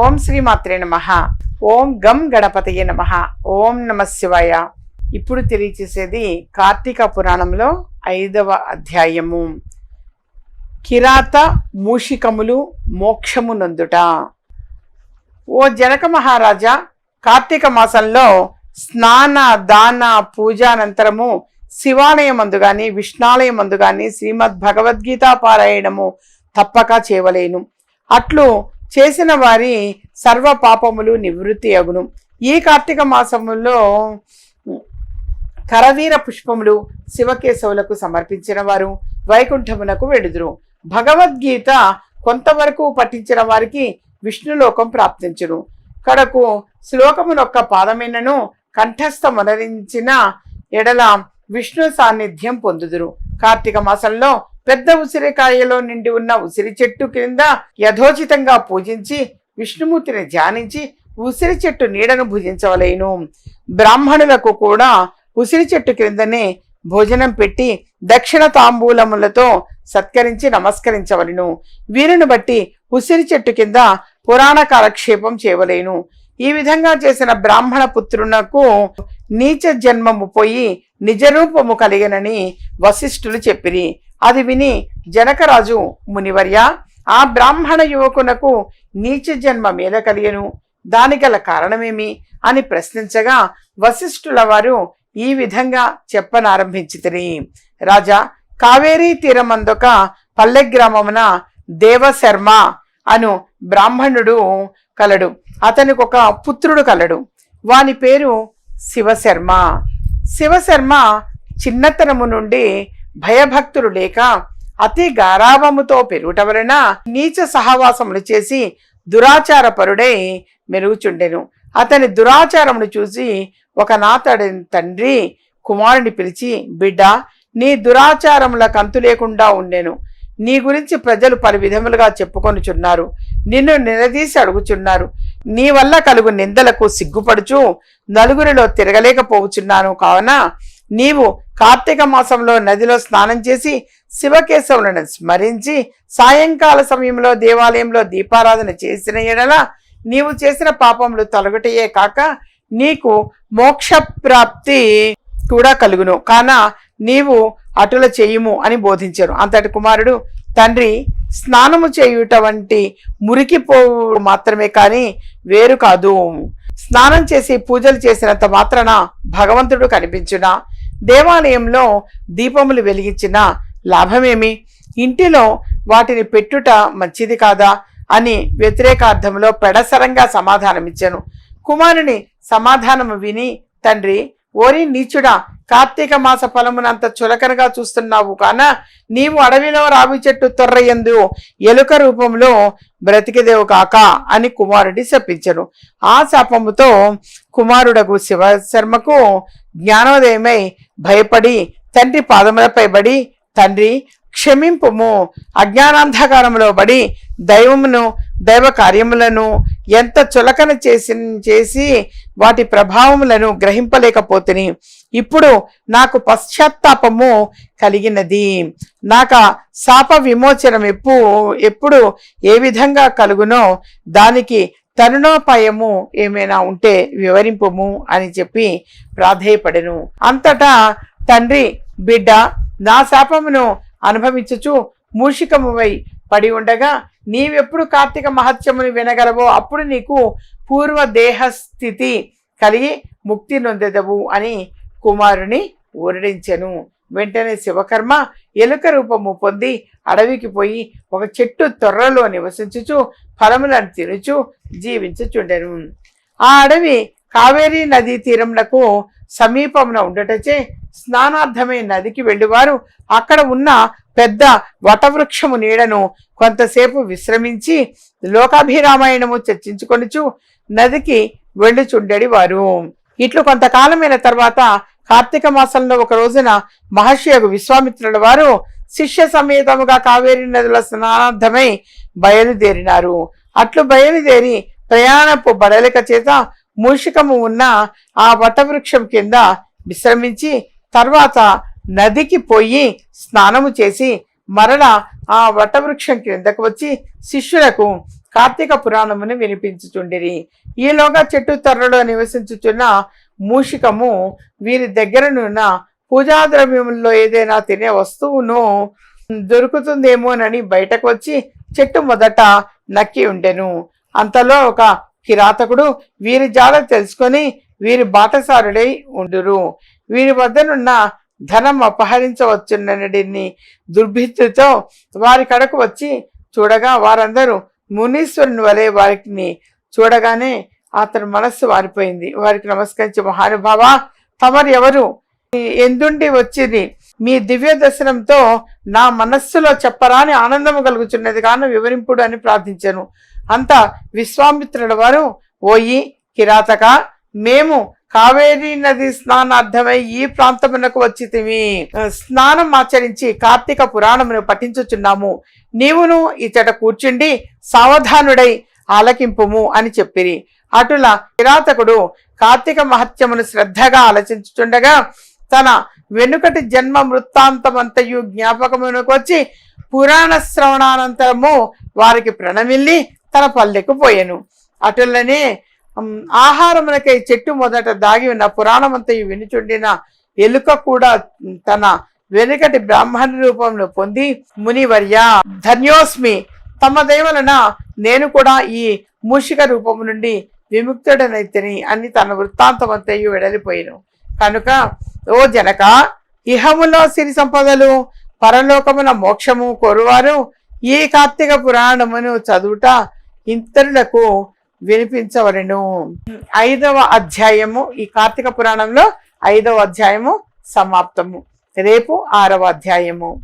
ఓం శ్రీ మాత్రే నమ. ఓం గం గణపతయ నమ. ఓం నమ శివాయ. ఇప్పుడు తెలియచేసేది కార్తీక పురాణంలో ఐదవ అధ్యాయము. కిరాత మూషికములు మోక్షము నందుట. ఓ జనక మహారాజా కార్తీక మాసంలో స్నాన దాన పూజానంతరము శివాలయమందు అందుగాని విష్ణాలయమందు అందుగాని శ్రీమద్ భగవద్గీత పారాయణము తప్పక చేయవలేను. అట్లు చేసిన వారి సర్వ పాపములు నివృత్తి అగును. ఈ కార్తీక మాసములో కరవీర పుష్పములు శివకేశవులకు సమర్పించిన వారు వైకుంఠమునకు వెడుదురు భగవద్గీత కొంతవరకు పఠించిన వారికి విష్ణులోకం ప్రాప్తించును. కడకు శ్లోకమునొక్క పాదమైనను కంఠస్థమనరించిన ఎడల విష్ణు సాన్నిధ్యం పొందుదురు. కార్తీక మాసంలో పెద్ద ఉసిరికాయలో నిండి ఉన్న ఉసిరి చెట్టు క్రింద యథోచితంగా పూజించి విష్ణుమూర్తిని ధ్యానించి ఉసిరి చెట్టు నీడను భుజించవలేను. బ్రాహ్మణులకు కూడా ఉసిరి చెట్టు క్రిందనే భోజనం పెట్టి దక్షిణ తాంబూలములతో సత్కరించి నమస్కరించవలను. వీరిని బట్టి ఉసిరి చెట్టు కింద పురాణ కాలక్షేపం చేయవలేను. ఈ విధంగా చేసిన బ్రాహ్మణ పుత్రునకు నీచ జన్మము పోయి నిజరూపము కలిగనని వశిష్ఠులు చెప్పిరి. అది విని జనకరాజు మునివర్య ఆ బ్రాహ్మణ యువకునకు నీచ జన్మ మేల కలియను. దానిగల కారణమేమి? అని ప్రశ్నించగా వశిష్ఠుల వారు ఈ విధంగా చెప్పనారంభించితిరి రాజా కావేరీ తీరమందొక పల్లె గ్రామమున దేవశర్మ అను బ్రాహ్మణుడు కలడు. అతనికి ఒక పుత్రుడు కలడు. వాని పేరు శివశర్మ. శివశర్మ చిన్నతనము నుండి భయభక్తులు లేక అతి గారాభముతో పెరుగుట వలన నీచ సహవాసములు చేసి దురాచార పరుడై మెరుగుచుండెను. అతని దురాచారమును చూసి ఒక నాతడి తండ్రి కుమారుని పిలిచి బిడ్డ నీ దురాచారముల కంతు లేకుండా ఉండెను. నీ గురించి ప్రజలు పలు విధములుగా చెప్పుకొనుచున్నారు. నిన్ను నిలదీసి అడుగుచున్నారు. నీ వల్ల కలుగు నిందలకు సిగ్గుపడుచు నలుగురిలో తిరగలేకపోవచ్చున్నాను కావున నీవు కార్తీక మాసంలో నదిలో స్నానం చేసి శివకేశవులను స్మరించి సాయంకాల సమయంలో దేవాలయంలో దీపారాధన చేసిన ఎడల నీవు చేసిన పాపములు తొలగటయే కాక నీకు మోక్షప్రాప్తి కూడా కలుగును. కాన నీవు అటుల చేయుము అని బోధించారు. అంతటి కుమారుడు తండ్రి స్నానము చేయుట వంటి మురికిపోవు మాత్రమే కానీ వేరు కాదు. స్నానం చేసి పూజలు చేసినంత మాత్రాన భగవంతుడు కనిపించునా? దేవాలయంలో దీపములు వెలిగించిన లాభమేమి? ఇంటిలో వాటిని పెట్టుట మంచిది కాదా? అని వ్యతిరేకార్థంలో పెడసరంగా సమాధానమిచ్చాను. కుమారుని సమాధానము విని తండ్రి ఓరి నీచుడా కార్తీక మాస ఫలమునంత చులకనగా చూస్తున్నావు కాన నీవు అడవిలో రావి చెట్టు తొర్రయందు ఎలుక రూపంలో బ్రతికిదేవు కాక అని కుమారుడి శపించను. ఆ శాపముతో కుమారుడకు శివశర్మకు జ్ఞానోదయమై భయపడి తండ్రి పాదములపై బడి తండ్రి క్షమింపుము. అజ్ఞానాంధకారంలో బడి దైవమును దైవ కార్యములను ఎంత చులకన చేసి చేసి వాటి ప్రభావములను గ్రహింపలేకపోతుని. ఇప్పుడు నాకు పశ్చాత్తాపము కలిగినది. నాకు శాప విమోచనం ఎప్పు ఎప్పుడు ఏ విధంగా కలుగునో దానికి తరుణోపాయము ఏమైనా ఉంటే వివరింపము అని చెప్పి ప్రాధేయపడెను. అంతటా తండ్రి బిడ్డ నా శాపమును అనుభవించుచు మూషికమువై పడి ఉండగా నీవెప్పుడు కార్తీక మహత్యముని వినగలవో అప్పుడు నీకు పూర్వ దేహస్థితి కలిగి ముక్తి నొందెదవు అని కుమారుని ఊరడించెను. వెంటనే శివకర్మ ఎలుక రూపము పొంది అడవికి పోయి ఒక చెట్టు తొర్రలో నివసించుచు ఫలములను తినుచు జీవించుచుండెను. ఆ అడవి కావేరీ నదీ తీరమునకు సమీపమున ఉండటచే స్నానార్థమై నదికి వెళ్ళివారు. అక్కడ ఉన్న పెద్ద వటవృక్షము నీడను కొంతసేపు విశ్రమించి లోకాభిరామాయణము చర్చించుకొనుచు నదికి వెళ్ళుచుండెడి వారు ఇట్లు కొంతకాలమైన తర్వాత కార్తీక మాసంలో ఒక రోజున మహర్షి యొక్క విశ్వామిత్రుల వారు శిష్య సమేతముగా కావేరీ నదుల స్నానార్థమై బయలుదేరినారు. అట్లు బయలుదేరి ప్రయాణపు బడలిక చేత మూషికము ఉన్న ఆ వటవృక్షం కింద విశ్రమించి తర్వాత నదికి పోయి స్నానము చేసి మరల ఆ వటవృక్షం క్రిందకు వచ్చి శిష్యులకు కార్తీక పురాణమును వినిపించుచుండిరి. ఈలోగా చెట్టు తొర్రలో నివసించుచున్న మూషికము వీరి దగ్గరనున్న పూజాద్రవ్యముల్లో ఏదైనా తినే వస్తువును దొరుకుతుందేమోనని బయటకు వచ్చి చెట్టు మొదట నక్కి ఉండెను. అంతలో ఒక కిరాతకుడు వీరి జాడ తెలుసుకొని వీరి బాటసారుడై ఉండురు. వీరి వద్దనున్న ధనం అపహరించవచ్చునడిని దుర్భిత్తుతో వారి కడకు వచ్చి చూడగా వారందరూ మునీశ్వరుని వలె వారిని చూడగానే అతని మనస్సు వారిపోయింది. వారికి నమస్కరించి మహానుభావ తమరు ఎవరు? ఎందుండి వచ్చింది మీ దివ్య దర్శనంతో నా మనస్సులో చెప్పరాని ఆనందము కలుగుచున్నది కాను వివరింపుడు అని ప్రార్థించాను. అంత విశ్వామిత్రుల వారు ఓయి కిరాతక మేము కావేరీ నది స్నానార్థమై ఈ ప్రాంతమునకు వచ్చితిమి స్నానం ఆచరించి కార్తీక పురాణమును పఠించుచున్నాము. నీవును ఇచ్చట కూర్చుండి సావధానుడై ఆలకింపుము అని చెప్పిరి. అటుల కిరాతకుడు కార్తీక మహత్యమును శ్రద్ధగా ఆలోచించుచుండగా తన వెనుకటి జన్మ వృత్తాంతమంతయు జ్ఞాపకమునకు వచ్చి పురాణ శ్రవణానంతరము వారికి ప్రణమిల్లి తన పల్లెకు పోయాను. అటులనే ఆహారమునకై చెట్టు మొదట దాగి ఉన్న పురాణమంతయు వినుచుండిన ఎలుక కూడా తన వెనుకటి బ్రాహ్మణ రూపంలో పొంది మునివర్య. ధన్యోస్మి తమ దయవలన నేను కూడా ఈ మూషిక రూపము నుండి విముక్తుడనైతిని అని తన వృత్తాంతమంతయు వెడలిపోయాను. కనుక ఓ జనక ఇహములో సిరి సంపదలు పరలోకమున మోక్షము కోరువారు ఈ కార్తీక పురాణమును చదువుట ఇతరులకు వినిపించవలను. ఐదవ అధ్యాయము ఈ కార్తీక పురాణంలో ఐదవ అధ్యాయము సమాప్తము. రేపు ఆరవ అధ్యాయము.